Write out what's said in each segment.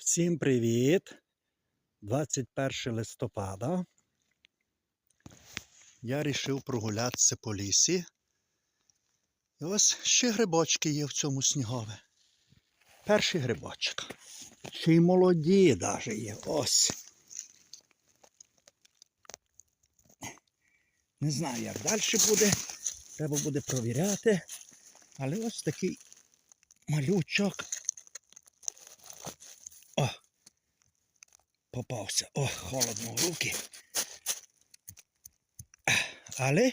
Всім привіт! 21 листопада. Я вирішив прогулятися по лісі. І ось ще грибочки є в цьому снігове. Перший грибочок. Ще й молоді навіть є. Ось. Не знаю, як далі буде. Треба буде провіряти. Але ось такий малючок. Попався. О, холодно в руки. Але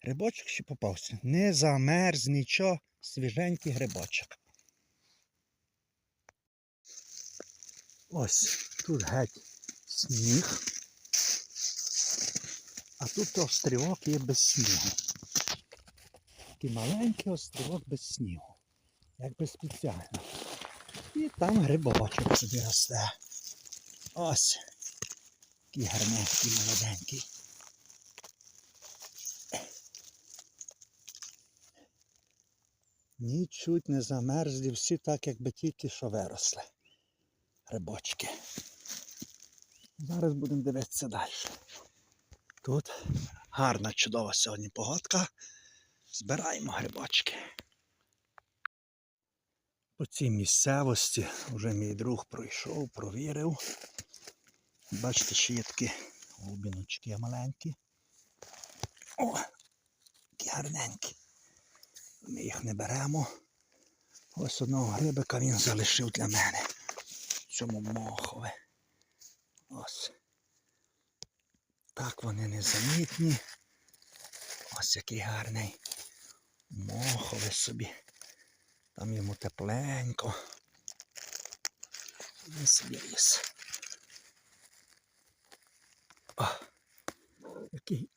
грибочок ще попався. Не замерз нічого, свіженький грибочок. Ось тут геть сніг. А тут острівок є без снігу. Такий маленький острівок без снігу. Якби спеціально. І там грибочок собі росте. Ось. Такий гарненький, молоденький. Нічуть не замерзлі, всі так, якби тільки що виросли. Грибочки. Зараз будемо дивитися далі. Тут гарна, чудова сьогодні погодка. Збираємо грибочки. По цій місцевості вже мій друг пройшов, провірив. Бачите, ще є такі глибиночки маленькі. О, які гарненькі. Ми їх не беремо. Ось одного грибика він залишив для мене. В цьому мохове. Ось. Так вони незамітні. Ось який гарний. Мохове собі. Там йому тепленько. Він собі ліс. О, який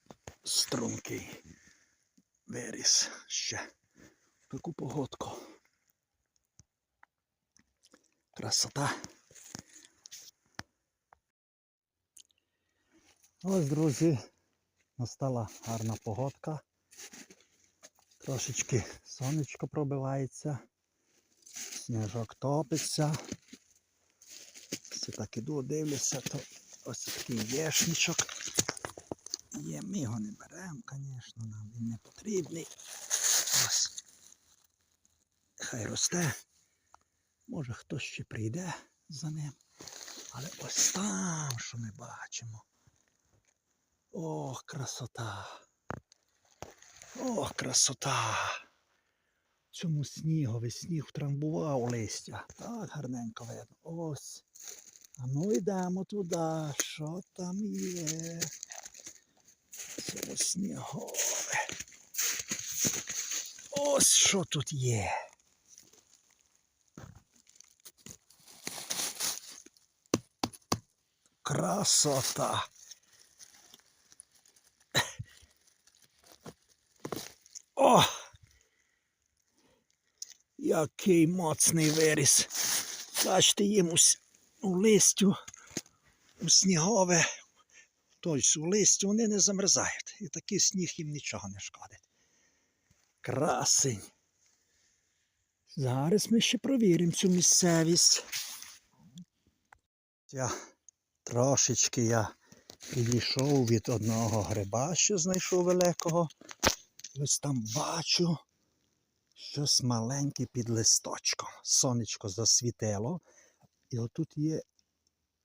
стрункий виріс ще. Таку погодку. Красота. Ось, друзі, настала гарна погодка. Трошечки сонечко пробивається, сніжок топиться. Все так іду, дивлюся, то ось такий єшничок. Є, ми його не беремо, звісно, нам він не потрібний. Ось. Хай росте. Може хтось ще прийде за ним. Але ось там, що ми бачимо. Ох, красота. Ох, красота. Цьому снігові сніг втрамбував листя. Так гарненько видно. Ось. А ну йдемо туди. Що там є? Це снігове. Ось що тут є. Красота. О! Який моцний виріс. Бачите, їм у листю, у снігове, тобто у листю вони не замерзають. І такий сніг їм нічого не шкодить. Красень. Зараз ми ще провіримо цю місцевість. Я трошечки я підійшов від одного гриба, що знайшов великого. Ось там бачу щось маленьке під листочком. Сонечко засвітило. І отут є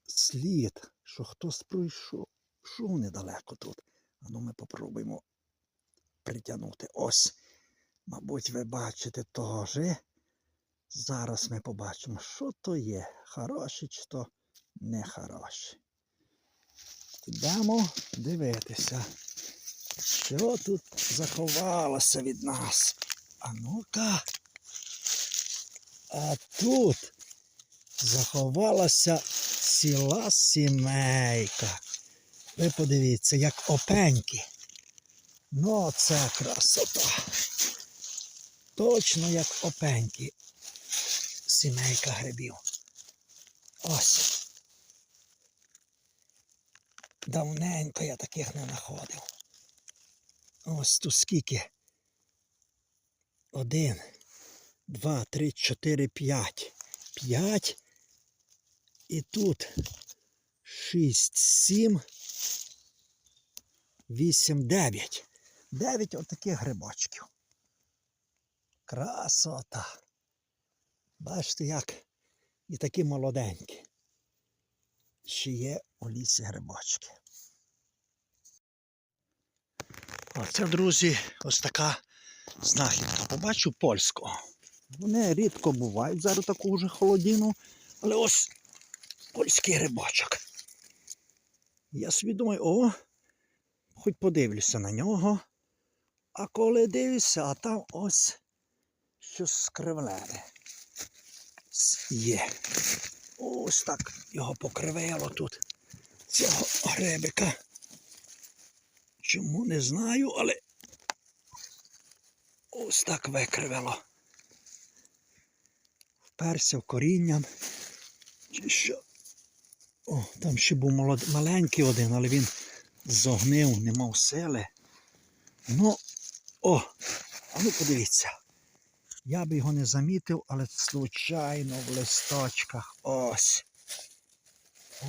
слід, що хтось пройшов йшов недалеко тут. А ну ми попробуємо притягнути. Ось. Мабуть, ви бачите теж. Зараз ми побачимо, що то є. Хороші чи то не хороші. Йдемо дивитися. Що тут заховалося від нас? А ну-ка. А тут заховалася ціла сімейка. Ви подивіться, як опеньки. Ну, це красота. Точно як опеньки. Сімейка грибів. Ось. Давненько я таких не знаходив. Ось тут скільки. Один, два, три, чотири, п'ять. П'ять І тут 6, 7, 8, 9. 9 отаких грибочків. Красота. Бачите, як і такі молоденькі. Ще є у лісі грибочки. А це, друзі, ось така знахідка. Побачу польського. Вони рідко бувають зараз таку вже холодину, але ось польський грибочок. Я думаю, о, хоч подивлюся на нього. А коли дивлюся, а там ось щось скривлене є. Ось так його покривило тут. Цього гребика. Чому не знаю, але ось так викривило. Вперся в корінням. Чи що? О, там ще був молод... маленький один, але він зогнив, не мав сили. Ну, о, а ну подивіться. Я би його не замітив, але случайно в листочках. Ось.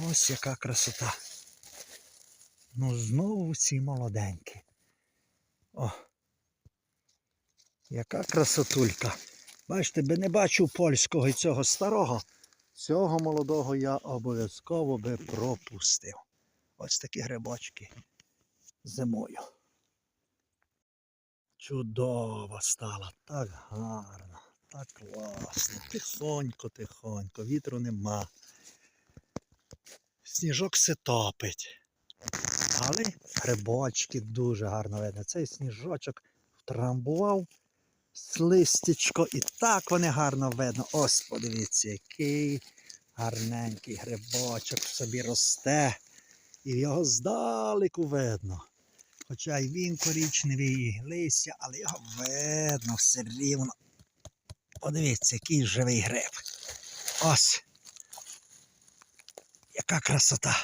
Ось яка красота. Ну, знову ці молоденькі. О. Яка красотулька. Бачите, би не бачив польського і цього старого. Цього молодого я обов'язково би пропустив. Ось такі грибочки зимою. Чудово стало, так гарно, так класно. Тихонько, тихонько, вітру нема. Сніжок се топить. Але грибочки дуже гарно видно. Цей сніжочок втрамбував листячко і так вони гарно видно. Ось подивіться, який гарненький грибочок собі росте. І його здалеку видно. Хоча й він корічневий, і листя, але його видно все рівно. Подивіться, який живий гриб. Ось. Яка красота.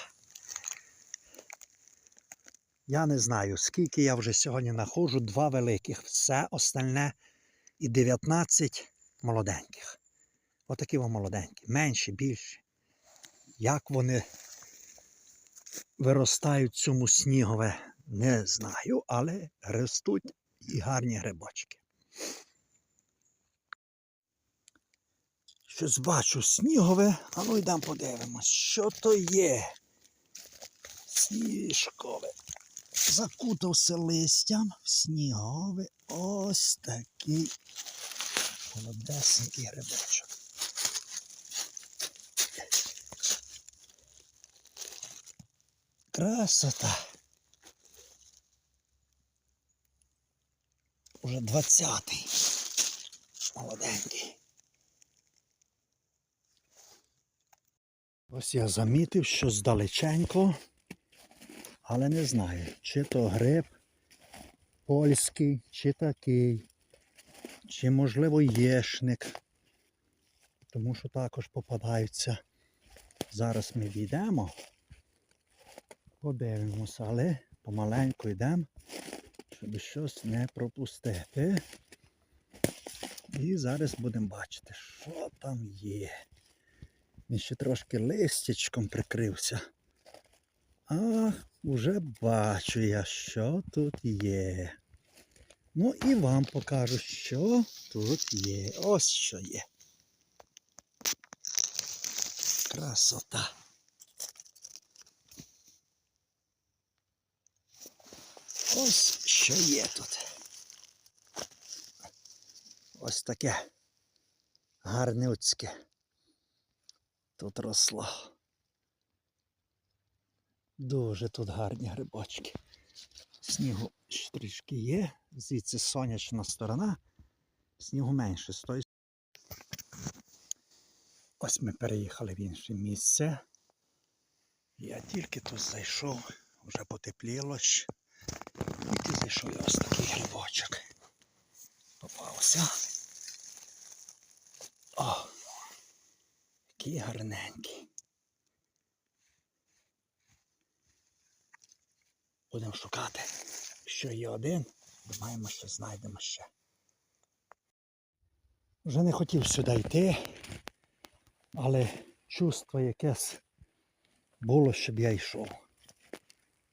Я не знаю, скільки я вже сьогодні знаходжу, два великих, все остальне і 19 молоденьких. Отакі вони молоденькі, менші, більші. Як вони виростають цьому снігове, не знаю, але ростуть і гарні грибочки. Щось бачу снігове, а ну йдемо подивимось, що то є. Сніжкове. Закутався листям в снігове. Ось такий молодесенький грибочок. Красота. Уже двадцятий. Молоденький. Ось я замітив, що здалеченько, але не знаю, чи то гриб польський, чи такий, чи можливо єшник. Тому що також попадаються. Зараз ми війдемо, подивимося, але помаленьку йдемо, щоб щось не пропустити. І зараз будемо бачити, що там є. Він ще трошки листячком прикрився. А вже бачу я, що тут є. Ну і вам покажу, що тут є. Ось що є. Красота. Ось що є тут. Ось таке гарнюцьке тут росло. Дуже тут гарні грибочки. Снігу ще трішки є, звідси сонячна сторона, снігу менше стоїть. Ось ми переїхали в інше місце. Я тільки тут зайшов, вже потепліло. ж. Тільки зайшов ось такий грибочок. Попався. О! Який гарненький. Будемо шукати. Що є один, думаємо, що знайдемо ще. Вже не хотів сюди йти, але чувство якесь було, щоб я йшов.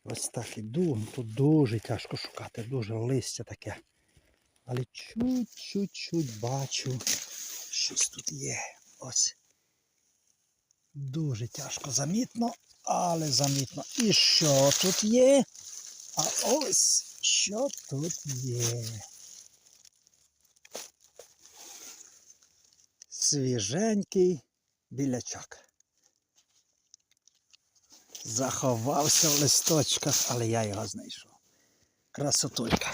Ось так іду. Тут дуже тяжко шукати, дуже листя таке. Але чуть-чуть-чуть бачу, щось тут є. Ось. Дуже тяжко замітно, але замітно. І що тут є? А ось що тут є. Свіженький білячок. Заховався в листочках, але я його знайшов. Красотулька.